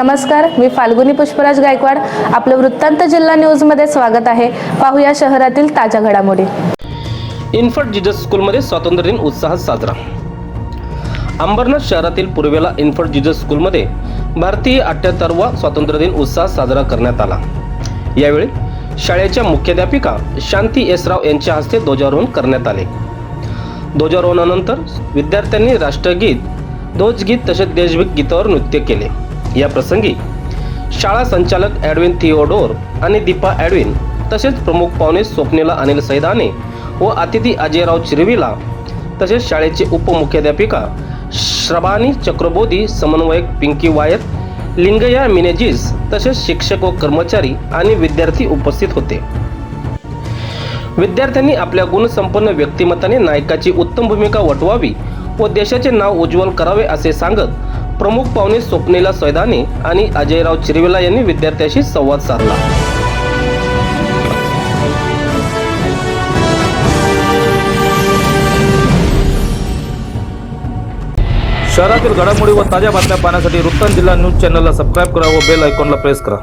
नमस्कार मी फाल्गुनी पुष्पराज गायकवाड. आपलं वृत्तांत जिल्हा न्यूजमध्ये स्वागत आहे. पाहूया शहरातील ताज्या घडामोडी. इन्फंट जिजस स्कूलमध्ये स्वातंत्र्य दिन उत्साहात साजरा. अंबरनाथ शहरातील पूर्वेला इन्फंट जिजस स्कूलमध्ये भारतीय अठ्ठ्याहत्तरवा स्वातंत्र्य दिन उत्साहात साजरा करण्यात आला. यावेळी शाळेच्या मुख्याध्यापिका शांती येसराव यांच्या हस्ते ध्वजारोहण करण्यात आले. ध्वजारोहणानंतर विद्यार्थ्यांनी राष्ट्रगीत ध्वजगीत तसेच देशभक्त गीतावर नृत्य केले. या प्रसंगी शाळा संचालक ॲडविन थिओडोर आणि दीपा ॲडविन तसेच प्रमुख पाहुणे स्वप्नेला अनिल सैदाने व अतिथी अजयराव चिरविला तसेच शाळेचे उपमुख्याध्यापिका श्रबानी चक्रबोधी समन्वयक पिंकी वायत लिंगया मिनेजीस तसेच शिक्षक व कर्मचारी आणि विद्यार्थी उपस्थित होते. विद्यार्थ्यांनी आपल्या गुणसंपन्न व्यक्तिमत्वाने नायकाची उत्तम भूमिका वटवावी व देशाचे नाव उज्ज्वल करावे असे सांगत प्रमुख पाहुणे स्वप्नीला सैदाने आणि अजयराव चिरवेला यांनी विद्यार्थ्यांशी संवाद साधला. शहरातील घडामोडी व ताज्या बातम्या पाहण्यासाठी वृत्तांत जिल्हा न्यूज चॅनलला सबस्क्राईब करा व बेल आयकॉनला प्रेस करा.